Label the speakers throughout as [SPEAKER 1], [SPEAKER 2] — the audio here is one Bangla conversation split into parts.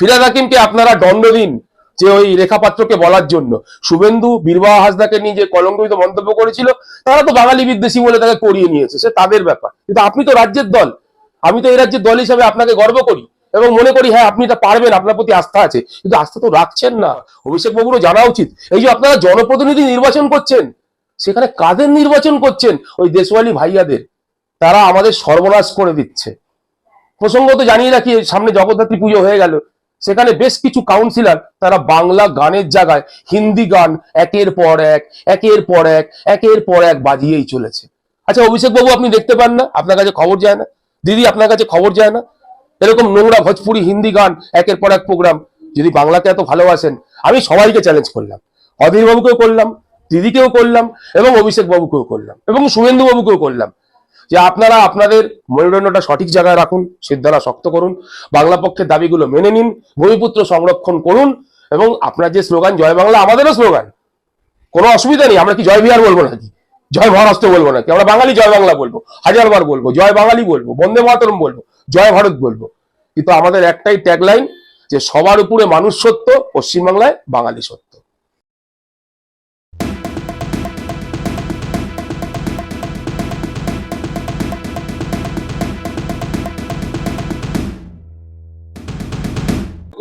[SPEAKER 1] ফিরাদ হাকিমকে আপনারা দণ্ড দিন যে ওই রেখাপাত্রকে বলার জন্য। শুভেন্দু বীরবাহ হাসদাকে নিয়ে যে কলঙ্কিত মন্তব্য করেছিল, তারা তো বাঙালি বিদ্বেষী বলে তাকে করিয়ে নিয়েছে। সে তাদের ব্যাপার। কিন্তু আপনি তো রাজ্যের দল। আমি তো এই রাজ্যের দল হিসাবে আপনাকে গর্ব করি এবং মনে করি হ্যাঁ আপনি এটা পারবেন, আপনার প্রতি আস্থা আছে। কিন্তু আস্থা তো রাখছেন না। অভিষেক বাবুরও জানা উচিত। এই যে আপনারা জনপ্রতিনিধি নির্বাচন করছেন, সেখানে কাদের নির্বাচন করছেন? ওই দেশওয়ালি ভাইয়াদের। তারা আমাদের সর্বনাশ করে দিচ্ছে। প্রসঙ্গত জানিয়ে রাখি, সামনে জগদ্ধাত্রী পুজো হয়ে গেল। সেখানে বেশ কিছু কাউন্সিলর তারা বাংলা গানের জায়গায় হিন্দি গান একের পর এক, একের পর এক, একের পর এক বাজিয়েই চলেছে। আচ্ছা অভিষেক বাবু আপনি দেখতে পান না? আপনার কাছে খবর যায় না? দিদি, আপনার কাছে খবর যায় না? এরকম নোংরা ভোজপুরি হিন্দি গান একের পর এক প্রোগ্রাম যদি বাংলাকে এত ভালোবাসেন, আমি সবাইকে চ্যালেঞ্জ করলাম। অধীর বাবুকেও করলাম, দিদিকেও করলাম এবং অভিষেক বাবুকেও করলাম এবং শুভেন্দু বাবুকেও করলাম। যে আপনারা আপনাদের মেরুদণ্ডটা সঠিক জায়গায় রাখুন সিদ্ধারা শক্ত করুন, বাংলা পক্ষের দাবিগুলো মেনে নিন ভূমিপুত্র সংরক্ষণ করুন, এবং আপনার যে স্লোগান, জয় বাংলা আমাদেরও স্লোগান। কোনো অসুবিধা নেই, আমরা কি জয় বিহার বলব নাকি? জয় মহারাষ্ট্র বলব নাকি? আমরা বাঙালি জয় বাংলা বলব, হাজারবার বলব, জয় বাঙালি বলব, বন্দে মাতরম বলব, জয় ভারত বলব। কিন্তু আমাদের একটাই ট্যাগলাইন যে সবার উপরে মানুষ সত্য, পশ্চিমবাংলায় বাঙালি সত্য।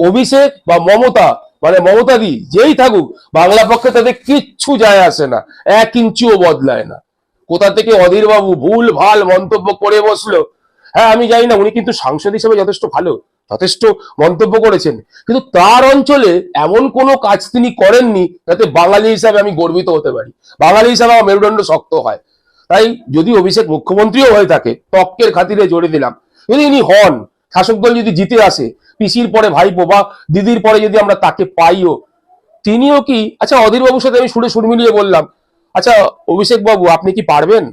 [SPEAKER 1] অভিষেক বা মমতা মানে মমতা দি যেই থাকুক, বাংলা পক্ষে তাদের কিচ্ছু যায় আসে না, এক ইঞ্চিও বদলায় না। কোথা থেকে অধীর বাবু ভুল, ভালো মন্তব্য করে বসল? হ্যাঁ আমি জানি না, উনি কিন্তু সাংসদ হিসেবে যথেষ্ট ভালো, যথেষ্ট মন্তব্য করেছেন। কিন্তু তার অঞ্চলে এমন কোনো কাজ তিনি করেননি যাতে বাঙালি হিসাবে আমি গর্বিত হতে পারি। বাঙালি হিসাবে আমার মেরুদণ্ড শক্ত হয়। তাই যদি অভিষেক মুখ্যমন্ত্রীও হয়ে থাকে তক্কের খাতিরে জড়ে দিলাম। যদি ইনি হন, শাসক দল যদি জিতে আসে পিসির পরে ভাইপো বা দিদির পরে যদি আমরা তাকে পাইও, তিনিও কি আচ্ছা অধীর বাবুর সাথে আমি সুরে সুর মিলিয়ে বললাম আচ্ছা অভিষেক বাবু আপনি কি পারবেন?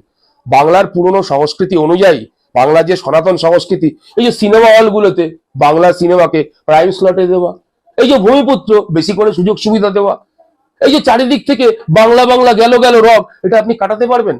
[SPEAKER 1] বাংলার পুরনো সংস্কৃতি অনুযায়ী, বাংলার যে সনাতন সংস্কৃতি, এই যে সিনেমা হলগুলোতে বাংলা সিনেমাকে প্রাইম স্লটে দেওয়া, এই যে ভূমিপুত্র বেশি করে সুযোগ সুবিধা দেওয়া, এই যে চারিদিক থেকে বাংলা বাংলা গেল গেল রব, এটা আপনি কাটাতে পারবেন?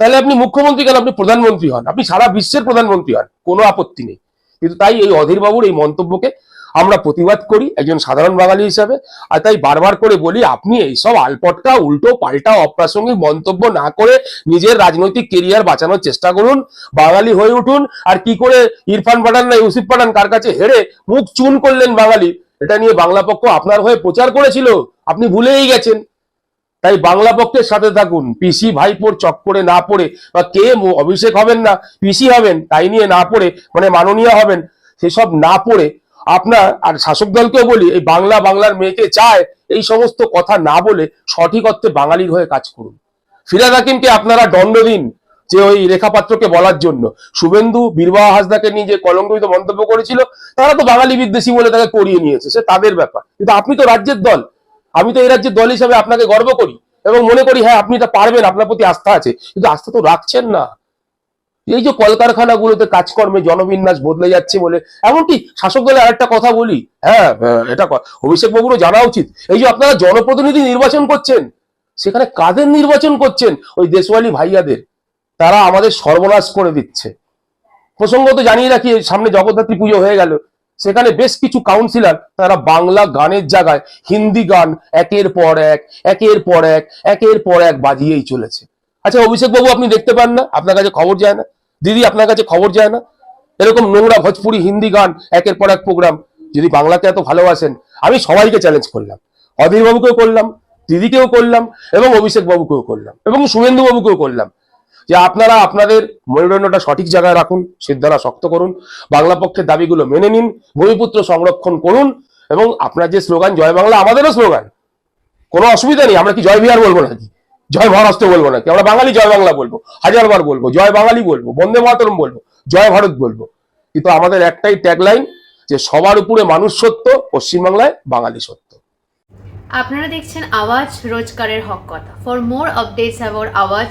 [SPEAKER 1] তাহলে আপনি মুখ্যমন্ত্রী কেন? আপনি প্রধানমন্ত্রী হন। আপনি সারা বিশ্বের প্রধানমন্ত্রী হন, কোনো আপত্তি নেই। কিন্তু তাই এই অধীর বাবুর এই মন্তব্যকে আমরা প্রতিবাদ করি, একজন সাধারণ বাঙালি হিসাবে। আর তাই বারবার করে বলি, আপনি এইসব আলপটকা, উল্টো পাল্টা অপ্রাসঙ্গিক মন্তব্য না করে নিজের রাজনৈতিক কেরিয়ার বাঁচানোর চেষ্টা করুন, বাঙালি হয়ে উঠুন। আর কি করে ইরফান পাঠান না ইউসিফ পাঠান কার কাছে হেরে মুখ চুন করলেন বাঙালি? এটা নিয়ে বাংলা পক্ষ আপনার হয়ে প্রচার করেছিল। আপনি ভুলেই গেছেন। তাই বাংলা পক্ষের সাথে থাকুন। পিসি ভাইপোর চক্করে না পড়ে বা কে অভিষেক হবেন না, পিসি হবেন, তাই নিয়ে না পড়ে মানে মাননীয় হবেন, সেসব না পড়ে আপনার, আর শাসক দলকেও বলি, এই বাংলা বাংলার মেয়েকে চায়, এই সমস্ত কথা না বলে সঠিক অর্থে বাঙালির হয়ে কাজ করুন। ফিরাদ হাকিমকে আপনারা দণ্ড দিন যে ওই রেখাপাত্রকে বলার জন্য। শুভেন্দু বীরবাহ হাসদাকে নিয়ে যে কলঙ্কিত মন্তব্য করেছিল, তারা তো বাঙালি বিদ্বেষী বলে তাকে করিয়ে নিয়েছে, সে তাদের ব্যাপার। কিন্তু আপনি তো রাজ্যের দল আমি তো এই রাজ্যের দল হিসাবে আপনাকে গর্ব করি এবং মনে করি হ্যাঁ আপনি এটা পারবেন আপনার প্রতি আস্থা আছে কিন্তু আস্থা তো রাখছেন না। এই যে কলকারখানাগুলোতে কাজকর্মে জনবিন্যাস বদলে যাচ্ছে বলে এমনকি শাসক দলের আরেকটা কথা বলি হ্যাঁ আহ, এটা অভিষেক বাবুরও জানা উচিত এই যে আপনারা জনপ্রতিনিধি নির্বাচন করছেন সেখানে কাদের নির্বাচন করছেন? ওই দেশওয়ালি ভাইয়াদের তারা আমাদের সর্বনাশ করে দিচ্ছে। প্রসঙ্গত জানিয়ে রাখি সামনে জগদ্ধাত্রী পুজো হয়ে গেল সেখানে বেশ কিছু কাউন্সিলর তারা বাংলা গানের জায়গায় হিন্দি গান একের পর এক, একের পর এক, একের পর এক বাজিয়েই চলেছে। আচ্ছা অভিষেক বাবু আপনি দেখতে পান না? আপনার কাছে খবর যায় না? দিদি, আপনার কাছে খবর যায় না? এরকম নোংরা ভোজপুরি হিন্দি গান একের পর এক প্রোগ্রাম যদি বাংলাকে এত ভালোবাসেন, আমি সবাইকে চ্যালেঞ্জ করলাম। অধীর বাবুকেও করলাম, দিদিকেও করলাম এবং অভিষেক বাবুকেও করলাম এবং শুভেন্দু বাবুকেও করলাম। যে আপনারা আপনাদের মেরুদণ্ডটা সঠিক জায়গায় রাখুন, সিদ্ধারা শক্ত করুন, বাংলা পক্ষের দাবিগুলো মেনে নিন, ভূমিপুত্র সংরক্ষণ করুন, এবং আপনার যে স্লোগান, জয় বাংলা আমাদেরও স্লোগান। কোনো অসুবিধা নেই, আমরা কি জয় বিহার বলব নাকি? জয় মহারাষ্ট্র বলব নাকি? আমরা বাঙালি জয় বাংলা বলব, হাজারবার বলব, জয় বাঙালি বলব, বন্দে মাতরম বলব, জয় ভারত বলব। কিন্তু আমাদের একটাই ট্যাগলাইন যে সবার উপরে মানুষ সত্য, পশ্চিমবাংলায় বাঙালি সত্য।
[SPEAKER 2] আপনারা দেখছেন আওয়াজ রোজকারের হক কথা। For more updates about Awaaz